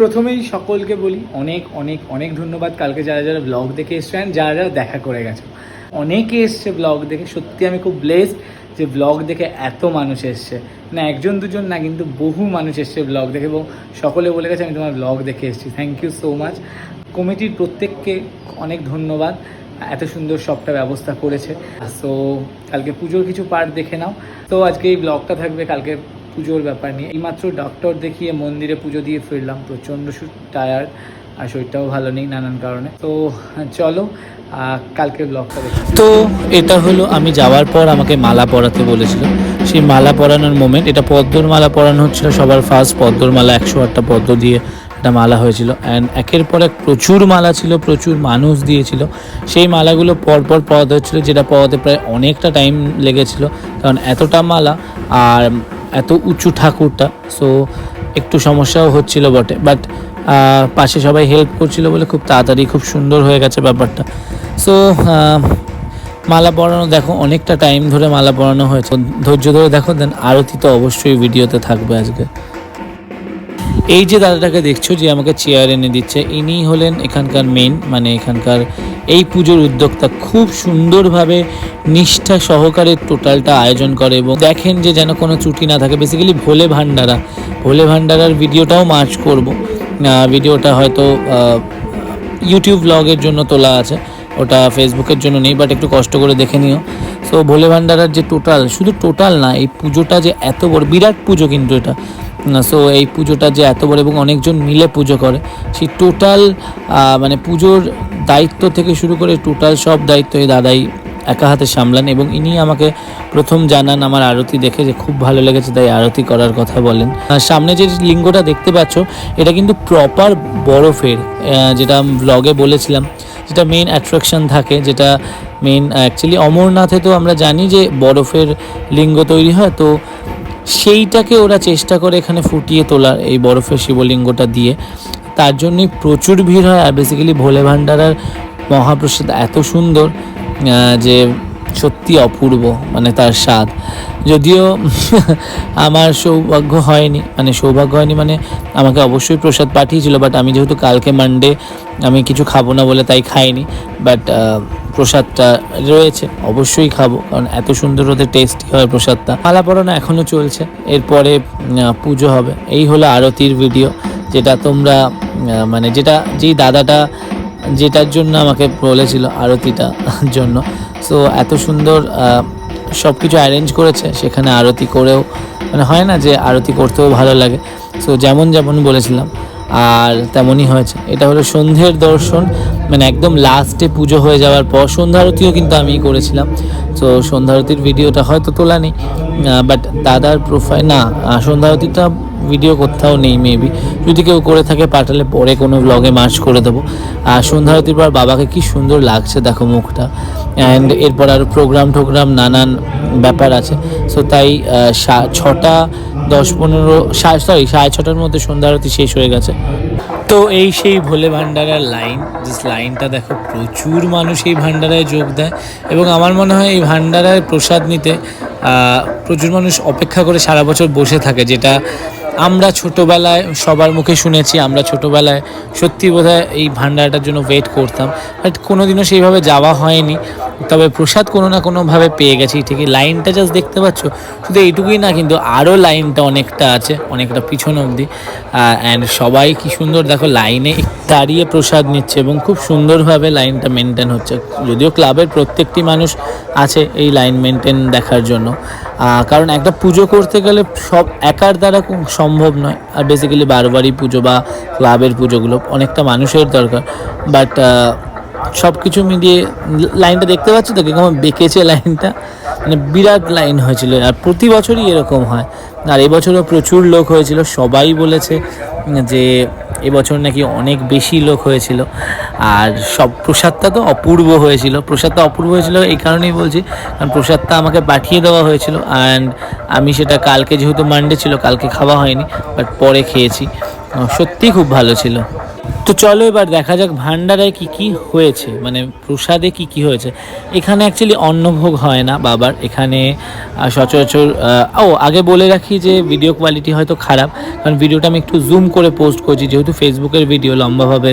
প্রথমেই সকলকে বলি অনেক অনেক অনেক ধন্যবাদ। কালকে যারা যারা ব্লগ দেখে এসছেন যারা যারা দেখা করে গেছো। অনেকে এসছে ব্লগ দেখে, সত্যি আমি খুব ব্লেসড যে ব্লগ দেখে এত মানুষ এসছে। না একজন, দুজন না, কিন্তু বহু মানুষ এসছে ব্লগ দেখে, এবং সকলে বলে গেছে, আমি তোমার ব্লগ দেখে এসেছি। থ্যাংক ইউ সো মাচ কমিটির প্রত্যেককে অনেক ধন্যবাদ। এত সুন্দর সবটা ব্যবস্থা করেছে। সো কালকে পুজোর কিছু পার্ট দেখে নাও। তো আজকে এই ব্লগটা থাকবে, কালকে পুজোর ব্যাপার নিয়ে। এইমাত্র ডক্টর দেখিয়ে মন্দিরে পুজো দিয়ে ফিরলাম। প্রচণ্ড টায়ার্ড আর শরীরটাও ভালো নেই নানান কারণে। তো, চলো কালকে ব্লগটা তো, এটা হলো আমি যাওয়ার পর আমাকে মালা পরাতে বলেছিল। সেই মালা পরানোর মোমেন্ট এটা পদ্মর মালা পরানো হচ্ছিল, সবার ফার্স্ট পদ্মর মালা, একশো আটটা পদ্ম দিয়ে একটা মালা হয়েছিল। অ্যান্ড একের পর এক প্রচুর মালা ছিল, প্রচুর মানুষ দিয়েছিল। সেই মালাগুলো পরপর পরাতে হচ্ছিল, যেটা পরাতে প্রায় অনেকটা টাইম লেগেছিল। কারণ এতটা মালা, আর এত উঁচু ঠাকুরটা সো একটু সমস্যাও হচ্ছিল বটে। বাট পাশে সবাই হেল্প করছিল বলে খুব তাড়াতাড়ি খুব সুন্দর হয়ে গেছে ব্যাপারটা। সো মালা পরানো, দেখো, অনেকটা টাইম ধরে মালা পরানো হয়েছে। ধৈর্য ধরে দেখো দেন আরতি তো অবশ্যই ভিডিওতে থাকবে আজকে। এই যে দাদাটাকে দেখছ যে আমাকে চেয়ার এনে দিচ্ছে, ইনি হলেন এখানকার মেন মানে এখানকার এই পুজোর উদ্যোক্তা খুব সুন্দরভাবে নিষ্ঠা সহকারে টোটালটা আয়োজন করে এবং দেখেন যে যেন কোনো ত্রুটি না থাকে। বেসিক্যালি ভোলে ভান্ডারা ভোলে ভান্ডারার ভিডিওটাও মার্চ করব। ভিডিওটা হয়তো ইউটিউব ব্লগের জন্য তোলা আছে। ওটা ফেসবুকের জন্য নেই বাট একটু কষ্ট করে দেখে নিও। সো ভোলে ভান্ডারার যে টোটাল, শুধু টোটাল না, এই পুজোটা যে এত বড়, বিরাট পুজো কিন্তু এটা। সো এই পুজোটা যে এত বড় এবং অনেকজন মিলে পুজো করে, সেই টোটাল মানে পুজোর দায়িত্ব থেকে শুরু করে টোটাল সব দায়িত্ব এই দাদাই একা হাতে সামলান এবং ইনি আমাকে প্রথম জানান আমার আরতি দেখে যে খুব ভালো লেগেছে, তাই আরতি করার কথা বলেন। সামনে যে লিঙ্গটা দেখতে পাচ্ছ, এটা কিন্তু প্রপার বরফের যেটা ব্লগে বলেছিলাম, যেটা মেন অ্যাট্রাকশন থাকে, যেটা মেন অ্যাকচুয়ালি অমরনাথে তো আমরা জানি যে বরফের লিঙ্গ তৈরি হয়, তো সেইটাকে ওরা চেষ্টা করে এখানে ফুটিয়ে তোলার এই বরফের শিবলিঙ্গটা দিয়ে। তার জন্যই প্রচুর ভিড় হয় আর বেসিক্যালি ভোলে ভান্ডারার মহাপ্রসাদ এত সুন্দর যে সত্যি অপূর্ব মানে তার স্বাদ। যদিও আমার সৌভাগ্য হয়নি মানে সৌভাগ্য হয়নি মানে আমাকে অবশ্যই প্রসাদ পাঠিয়েছিল বাট আমি যেহেতু কালকে মানডে আমি কিছু খাব না বলে তাই খাইনি বাট প্রসাদটা রয়েছে, অবশ্যই খাব, কারণ এত সুন্দর ওদের টেস্টি হয় প্রসাদটা? মালা পড়ানো এখনও চলছে, এরপরে পুজো হবে। এই হলো আরতির ভিডিও যেটা তোমরা মানে যেটা, যেই দাদাটা, যেটার জন্য আমাকে বলেছিল আরতিটা জন্য। সো এত সুন্দর সব কিছু অ্যারেঞ্জ করেছে, সেখানে আরতি করেও মানে হয় না যে আরতি করতেও ভালো লাগে। সো যেমন যেমন বলেছিলাম আর তেমনই হয়েছে। এটা হলো সন্ধ্যের দর্শন। মানে একদম লাস্টে পুজো হয়ে যাওয়ার পর সন্ধ্যা আরতিও কিন্তু আমিই করেছিলাম। তো সন্ধ্যা আরতির ভিডিওটা হয়তো তোলা নেই। বাট দাদার প্রোফাইল না আহ, সন্ধ্যা আরতিটা ভিডিও কোথাও নেই মেবি যদি কেউ করে থাকে পাঠালে পরে কোনো ব্লগে মার্চ করে দেবো। আর সন্ধ্যা আরতির পর বাবাকে কি সুন্দর লাগছে দেখো মুখটা। অ্যান্ড এরপর আরও প্রোগ্রাম টোগ্রাম নানান ব্যাপার আছে। সো তাই ছটা, দশ পনেরো সরি সাড়ে ছটার মধ্যে সন্ধ্যা আরতি শেষ হয়ে গেছে। তো এই সেই ভোলে ভান্ডারার লাইন জাস্ট লাইনটা দেখো, প্রচুর মানুষ এই ভান্ডারায় যোগ দেয়। এবং আমার মনে হয় এই ভান্ডারায় প্রসাদ নিতে প্রচুর মানুষ অপেক্ষা করে সারা বছর বসে থাকে, যেটা আমরা ছোটোবেলায় সবার মুখে শুনেছি, আমরা ছোটোবেলায় সত্যি বোধহয় এই ভান্ডারটার জন্য ওয়েট করতাম। বাট কোনোদিনও সেইভাবে যাওয়া হয়নি। তবে প্রসাদ কোনো না কোনোভাবে পেয়ে গেছি। ঠিকই লাইনটা জাস্ট দেখতে পাচ্ছ, শুধু এইটুকুই না, কিন্তু আরও লাইনটা অনেকটা আছে, অনেকটা পিছন অবধি। অ্যান্ড সবাই কি সুন্দর, দেখো লাইনে দাঁড়িয়ে প্রসাদ নিচ্ছে এবং খুব সুন্দরভাবে লাইনটা মেনটেন হচ্ছে। যদিও ক্লাবের প্রত্যেকটি মানুষ আছে এই লাইন মেনটেন দেখার জন্য। কারণ একটা পুজো করতে গেলে সব একার দ্বারা সম্ভব নয়। আর বেসিক্যালি বারবারই পুজো বা ক্লাবের পুজোগুলো অনেকটা মানুষের দরকার। বাট সব কিছু মিলিয়ে লাইনটা দেখতে পাচ্ছ? তো কেমন বেঁকেছে লাইনটা। মানে বিরাট লাইন হয়েছিল। আর প্রতি বছরই এরকম হয়। আর এবছরও প্রচুর লোক হয়েছিল। সবাই বলেছে যে এবছর নাকি অনেক বেশি লোক হয়েছিল। আর সব প্রসাদটা তো অপূর্ব হয়েছিল। প্রসাদটা অপূর্ব হয়েছিল এই কারণেই বলছি। কারণ প্রসাদটা আমাকে পাঠিয়ে দেওয়া হয়েছিল। অ্যান্ড আমি সেটা কালকে যেহেতু মানডে ছিল, কালকে খাওয়া হয়নি বাট পরে খেয়েছি। সত্যিই খুব ভালো ছিল। তো চলো এবার দেখা যাক ভান্ডারায় কি কি হয়েছে মানে প্রসাদে কি কি হয়েছে। এখানে অ্যাকচুয়ালি অন্নভোগ হয় না বাবার, এখানে সচরাচর ও, আগে বলে রাখি যে ভিডিও কোয়ালিটি হয়তো খারাপ, কারণ ভিডিওটা আমি একটু জুম করে পোস্ট করছি, যেহেতু ফেসবুকের ভিডিও লম্বাভাবে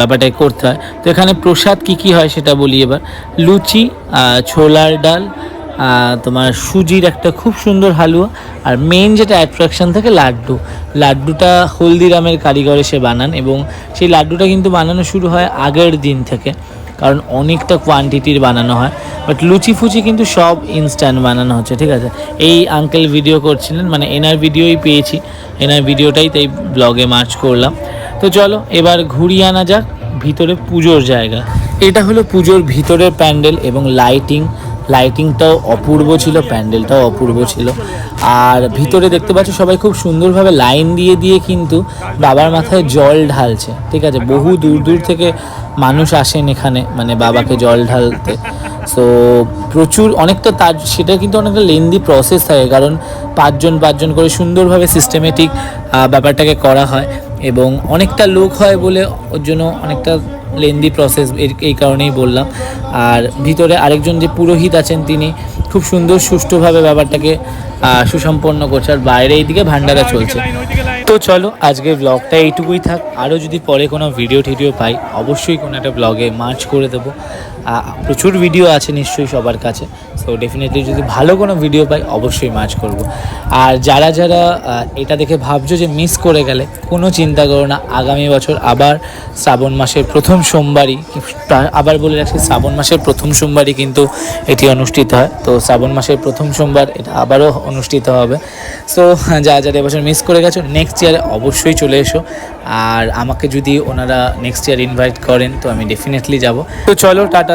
ব্যাপারটাই করতে হয়। তো এখানে প্রসাদ কি কি হয় সেটা বলি এবার। লুচি ছোলার ডাল তোমার সুজির একটা খুব সুন্দর হালুয়া আর মেন যেটা অ্যাট্রাকশন থাকে লাড্ডু। লাড্ডুটা হলদিরামের কারিগরে সে বানান এবং সেই লাড্ডুটা কিন্তু বানানো শুরু হয় আগের দিন থেকে, কারণ অনেকটা কোয়ান্টিটির বানানো হয়। বাট লুচি ফুচি কিন্তু সব ইনস্ট্যান্ট বানানো হচ্ছে, ঠিক আছে? এই আঙ্কেল ভিডিও করছিলেন মানে এনার ভিডিওই পেয়েছি। এনার ভিডিওটাই তাই ব্লগে মার্চ করলাম। তো চলো, এবার ঘুরিয়ে আনা যাক ভিতরে পুজোর জায়গা। এটা হলো পুজোর ভিতরের প্যান্ডেল এবং লাইটিং লাইটিংটাও অপূর্ব ছিল, প্যান্ডেলটাও অপূর্ব ছিল। আর ভিতরে দেখতে পাচ্ছ সবাই খুব সুন্দরভাবে লাইন দিয়ে দিয়ে কিন্তু বাবার মাথায় জল ঢালছে, ঠিক আছে? বহু দূর দূর থেকে মানুষ আসেন এখানে মানে বাবাকে জল ঢালতে। সো প্রচুর, অনেকটা তার, সেটা কিন্তু অনেকটা লেন্দি প্রসেস থাকে, কারণ পাঁচজন পাঁচজন করে সুন্দরভাবে সিস্টেমেটিক ব্যাপারটাকে করা হয় এবং অনেকটা লোক হয় বলে ওর জন্য অনেকটা লেন্দি প্রসেস এই কারণেই বললাম। আর ভিতরে আরেকজন যে পুরোহিত আছেন তিনি খুব সুন্দর সুষ্ঠুভাবে ব্যাপারটাকে সুসম্পন্ন করছে। আর বাইরে এই দিকে ভান্ডারা চলছে। তো চলো আজকে ব্লগটা এইটুকুই থাক। আরও যদি পরে কোনো ভিডিও টিডিও পাই, অবশ্যই কোনো একটা ব্লগে মার্চ করে দেবো। প্রচুর ভিডিও আছে নিশ্চয়ই সবার কাছে। সো ডেফিনেটলি যদি ভালো কোনো ভিডিও পাই, অবশ্যই মাছ করব। আর যারা যারা এটা দেখে ভাবছ যে মিস করে গেলে, কোনো চিন্তা করো না। আগামী বছর আবার শ্রাবণ মাসের প্রথম সোমবারই আবার বলে রাখছি, শ্রাবণ মাসের প্রথম সোমবারই কিন্তু এটি অনুষ্ঠিত হয়। তো, শ্রাবণ মাসের প্রথম সোমবার এটা আবারও অনুষ্ঠিত হবে। সো যারা যারা এবছর মিস করে গেছো নেক্সট ইয়ারে অবশ্যই চলে এসো। আর আমাকে যদি ওনারা নেক্সট ইয়ার ইনভাইট করেন, তো আমি ডেফিনেটলি যাব। তো চলো, টাটা